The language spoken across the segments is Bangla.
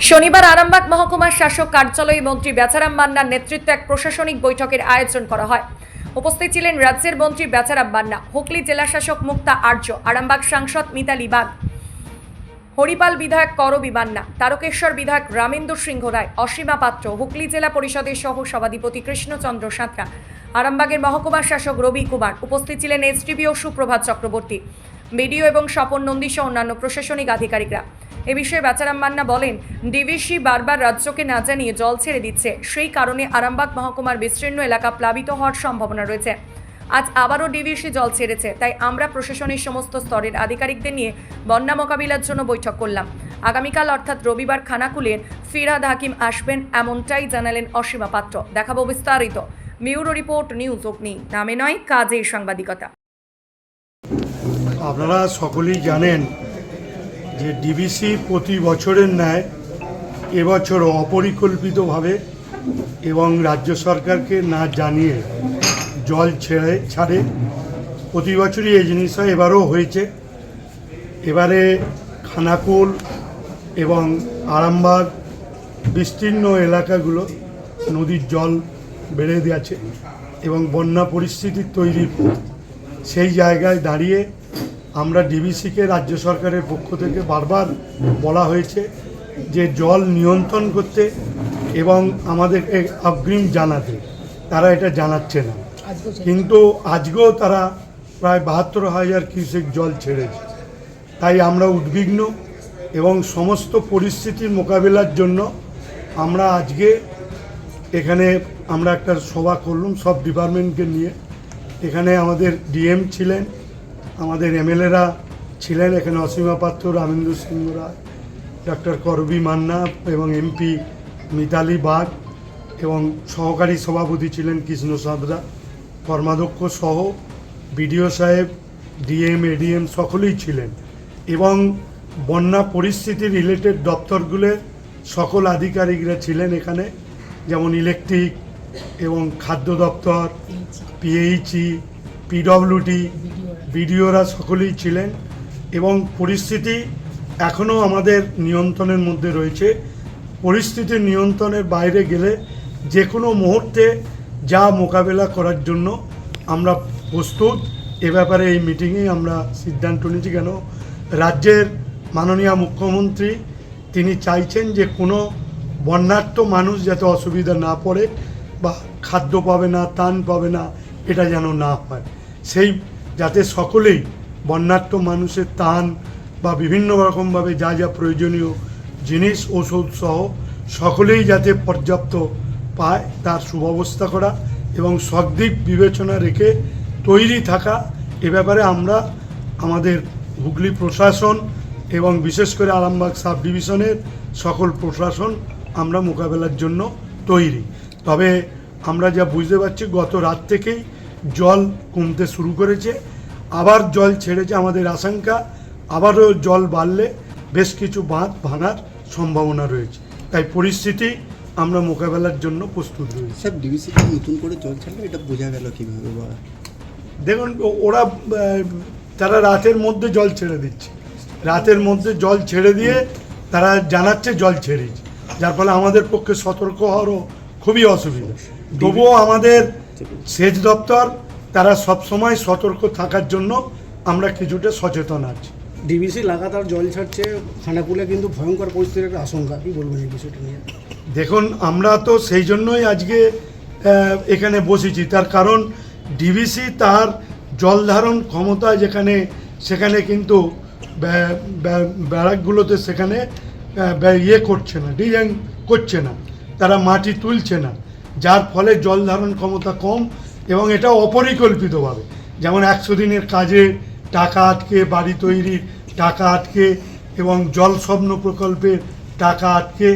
শনিবার আরামবাগ মহকুমার শাসক কার্যালয়ে মন্ত্রী বেচারাম মান্নার নেতৃত্বে এক প্রশাসনিক বৈঠকের আয়োজন করা হয়। উপস্থিত ছিলেন রাজ্যের মন্ত্রী বেচারাম মান্না, হুগলি জেলা শাসক মুক্তা আর্য, আরামবাগ সাংসদ মিতালি বাগ হরিপাল বিধায়ক করবি মান্না, তারকেশ্বর বিধায়ক রামেন্দ্র সিংহ রায়, অসীমা পাত্র, হুগলি জেলা পরিষদের সহ সভাধিপতি কৃষ্ণচন্দ্র সাঁতরা, আরামবাগের মহকুমার শাসক রবি কুমার, উপস্থিত ছিলেন এসডিপিও সুপ্রভাত চক্রবর্তী, বিডিও এবং স্বপন নন্দী সহ অন্যান্য প্রশাসনিক আধিকারিকরা। এ বিষয়ে বাচারাম মান্না বলেন, ডিভিসি বারবার রাজ্যকে না জানিয়ে জল ছেড়ে দিচ্ছে। সেই কারণে আরামবাগ মহকুমার বিস্তীর্ণ এলাকা প্লাবিত হওয়ার সম্ভাবনা রয়েছে। আজ আবারও ডিভিসি জল ছেড়েছে, তাই আমরা প্রশাসনের সমস্ত স্তরের আধিকারিকদের নিয়ে বন্যা মোকাবিলার জন্য বৈঠক করলাম। আগামীকাল অর্থাৎ রবিবার খানাকুলের ফিরাদ হাকিম আসবেন এমনটাই জানালেন অসীমা পাত্র। দেখাবো বিস্তারিত। মিউরো রিপোর্ট, নিউজ অগ্নি। নামে নয় কাজের সাংবাদিকতা। আপনারা সকলেই জানেন যে ডিবিসি প্রতি বছরের ন্যায় এবছর অপরিকল্পিতভাবে এবং রাজ্য সরকারকে না জানিয়ে জল ছেড়ে, ছাড়ে প্রতি বছরই এই জিনিস এবারও হয়েছে। এবারে খানাকুল এবং আরামবাগ বিস্তীর্ণ এলাকাগুলো নদীর জল বেড়ে গেছে এবং বন্যা পরিস্থিতি তৈরি সেই জায়গায় দাঁড়িয়ে আমরা ডিবিসিকে রাজ্য সরকারের পক্ষ থেকে বারবার বলা হয়েছে যে জল নিয়ন্ত্রণ করতে এবং আমাদের অগ্রিম জানাতে। তারা এটা জানাচ্ছে না। কিন্তু আজকেও তারা প্রায় বাহাত্তর হাজার কিউসেক জল ছেড়েছে। তাই আমরা উদ্বিগ্ন এবং সমস্ত পরিস্থিতির মোকাবিলার জন্য আমরা আজকে এখানে আমরা একটা সভা করলাম সব ডিপার্টমেন্টকে নিয়ে। এখানে আমাদের ডিএম ছিলেন আমাদের এমএলএরা ছিলেন এখানে অসীমা পাত্র, রামেন্দ্র সিংহ রায় ডক্টর করবি মান্না এবং এমপি মিতালি বাগ এবং সহকারী সভাপতি ছিলেন কৃষ্ণ সাঁতরা, কর্মাধ্যক্ষ সহ বিডিও সাহেব, ডিএম, এডিএম সকলেই ছিলেন এবং বন্যা পরিস্থিতি রিলেটেড দপ্তরগুলোর সকল আধিকারিকরা ছিলেন এখানে, যেমন ইলেকট্রিক এবং খাদ্য দপ্তর পিএইচই পিডব্লিউডি বিডিওরা সকলেই ছিলেন এবং পরিস্থিতি এখনও আমাদের নিয়ন্ত্রণের মধ্যে রয়েছে। পরিস্থিতি নিয়ন্ত্রণের বাইরে গেলে যে কোনো মুহূর্তে যা মোকাবেলা করার জন্য আমরা প্রস্তুত। এ ব্যাপারে এই মিটিংয়ে আমরা সিদ্ধান্ত নিয়েছি কেন? রাজ্যের মাননীয় মুখ্যমন্ত্রী, তিনি চাইছেন যে কোনো বন্যার্থ মানুষ যাতে অসুবিধা না পড়ে বা খাদ্য পাবে না তান পাবে না এটা যেন না হয়। সেই যাতে সকলেই বন্যার্থ মানুষের তান বা বিভিন্ন রকমভাবে যা যা প্রয়োজনীয় জিনিস ওষুধ সহ সকলেই যাতে পর্যাপ্ত পায়, তার সুব্যবস্থা করা এবং সদ্দিক বিবেচনা রেখে তৈরি থাকা, এ ব্যাপারে আমরা আমাদের হুগলি প্রশাসন এবং বিশেষ করে আরামবাগ সাব ডিভিশনের সকল প্রশাসন আমরা মোকাবেলার জন্য তৈরি। তবে আমরা যা বুঝতে পারছি, গত রাত থেকেই জল কমতে শুরু করেছে আবার জল ছেড়েছে আমাদের আশঙ্কা আবারও জল বাড়লে বেশ কিছু বাঁধ ভাঙার সম্ভাবনা রয়েছে। তাই পরিস্থিতি আমরা মোকাবেলার জন্য প্রস্তুত রয়েছি। স্যার ডিবিসিতে নতুন করে জল ছাড়লো এটা বোঝা গেল কীভাবে বা দেখুন ওরা তারা রাতের মধ্যে জল ছেড়ে দিচ্ছে। রাতের মধ্যে জল ছেড়ে দিয়ে তারা জানাচ্ছে জল ছেড়েছে। যার ফলে আমাদের পক্ষে সতর্ক হওয়ারও খুবই অসুবিধা। তবুও আমাদের সেচ দপ্তর তারা সবসময় সতর্ক থাকার জন্য আমরা কিছুটা সচেতন আছি। ডিবিসি লাগাতার জল ছাড়ছে খানাকুলে কিন্তু ভয়ঙ্কর পরিস্থিতির একটা আশঙ্কা। কি বলবেন এই বিষয়টা নিয়ে? দেখুন আমরা তো সেই জন্যই আজকে এখানে বসেছি। তার কারণ ডিভিসি তার জল ধারণ ক্ষমতা যেখানে সেখানে কিন্তু ব্যা- ব্যা- ব্যারাকগুলোতে সেখানে ইয়ে করছে না ডিজাইন করছে না। তারা মাটি তুলছে না। যার ফলে জল ধারণ ক্ষমতা কম এবং এটা অপরিকল্পিতভাবে। যেমন একশো দিনের কাজে টাকা আটকে, বাড়ি তৈরির টাকা আটকে এবং জল স্বপ্ন প্রকল্পের টাকা আটকে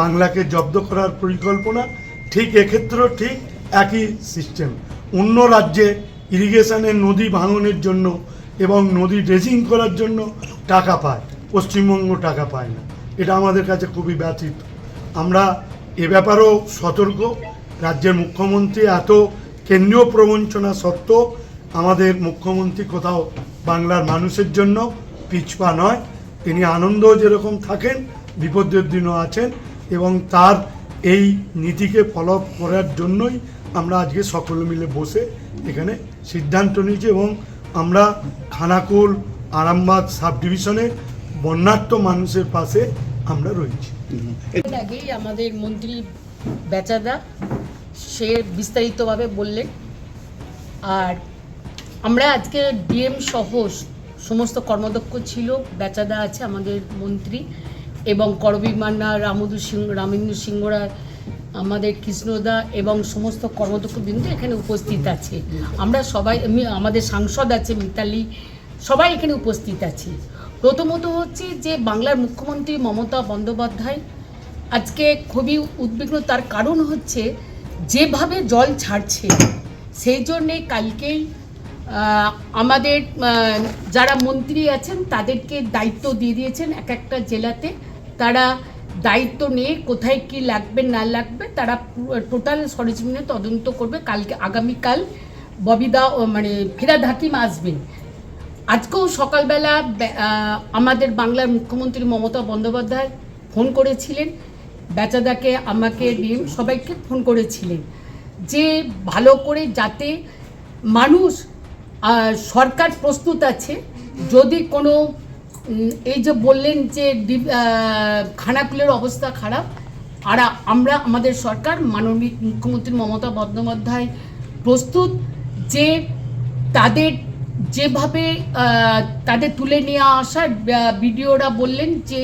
বাংলাকে জব্দ করার পরিকল্পনা, ঠিক এক্ষেত্রেও ঠিক একই সিস্টেম অন্য রাজ্যে ইরিগেশনের নদী ভাঙনের জন্য এবং নদী ড্রেজিং করার জন্য টাকা পায়, পশ্চিমবঙ্গ টাকা পায় না। এটা আমাদের কাছে খুবই ব্যথিত। আমরা এ ব্যাপারেও সতর্ক রাজ্যের মুখ্যমন্ত্রী এত কেন্দ্রীয় প্রবঞ্চনা সত্ত্বেও আমাদের মুখ্যমন্ত্রী কোথাও বাংলার মানুষের জন্য পিছপা নয়। তিনি আনন্দ যেরকম থাকেন, বিপদের দিনও আছেন এবং তার এই নীতিকে ফলো করার জন্যই আমরা আজকে সকলে মিলে বসে এখানে সিদ্ধান্ত নিয়েছি এবং আমরা খানাকুল, আরামবাগ সাব ডিভিশনে বন্যার্থ মানুষের পাশে আমরা রয়েছি। আগেই আমাদের মন্ত্রী বেচাদা সে বিস্তারিতভাবে বললেন। আর আমরা আজকে ডিএম সহ সমস্ত কর্মদক্ষ ছিল, বেচাদা আছে আমাদের মন্ত্রী এবং করবী মান্না রামদু সিং, রামেন্দ্র সিংহ রায় আমাদের কৃষ্ণদা এবং সমস্ত কর্মদক্ষ বিন্দু এখানে উপস্থিত আছে। আমরা সবাই আমাদের সাংসদ আছে মিতালি, সবাই এখানে উপস্থিত আছে। প্রথমত হচ্ছে যে বাংলার মুখ্যমন্ত্রী মমতা বন্দ্যোপাধ্যায় আজকে খুবই উদ্বিগ্ন, তার কারণ হচ্ছে যেভাবে জল ছাড়ছে, সেই জন্যে কালকেই আমাদের যারা মন্ত্রী আছেন, তাদেরকে দায়িত্ব দিয়ে দিয়েছেন এক একটা জেলাতে। তারা দায়িত্ব নিয়ে কোথায় কি লাগবে, না লাগবে, তারা টোটাল সরেজমিনে তদন্ত করবে। কালকে, আগামীকাল ববিদা মানে ফিরাদ হাকিম আসবেন। আজকেও সকালবেলা আমাদের বাংলার মুখ্যমন্ত্রী মমতা বন্দ্যোপাধ্যায় ফোন করেছিলেন। বেচাদাকে, আমাকে ডিএম সবাইকে ফোন করেছিলেন যে ভালো করে যাতে মানুষ সরকার প্রস্তুত আছে, যদি কোনো এই যে বললেন যে খানাকুলের অবস্থা খারাপ, আর আমরা আমাদের সরকার, মাননীয় মুখ্যমন্ত্রী মমতা বন্দ্যোপাধ্যায় প্রস্তুত যে তাদের যেভাবে তাদের তুলে নিয়ে আসার ভিডিওরা বললেন যে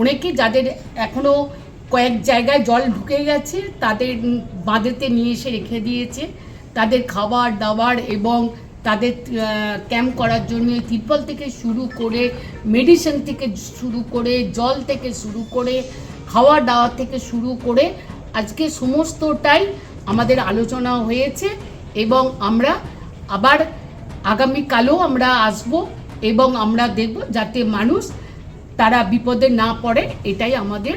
অনেকে যাদের এখনও কয়েক জায়গায় জল ঢুকে গেছে, তাদের বাঁধেতে নিয়ে এসে রেখে দিয়েছে। তাদের খাবার দাবার এবং তাদের ক্যাম্প করার জন্য তিরপল থেকে শুরু করে মেডিসিন থেকে শুরু করে জল থেকে শুরু করে খাওয়া দাওয়া থেকে শুরু করে আজকে সমস্তটাই আমাদের আলোচনা হয়েছে এবং আমরা আবার আগামীকালও আমরা আসব এবং আমরা দেখব যাতে মানুষ তারা বিপদে না পড়ে, এটাই আমাদের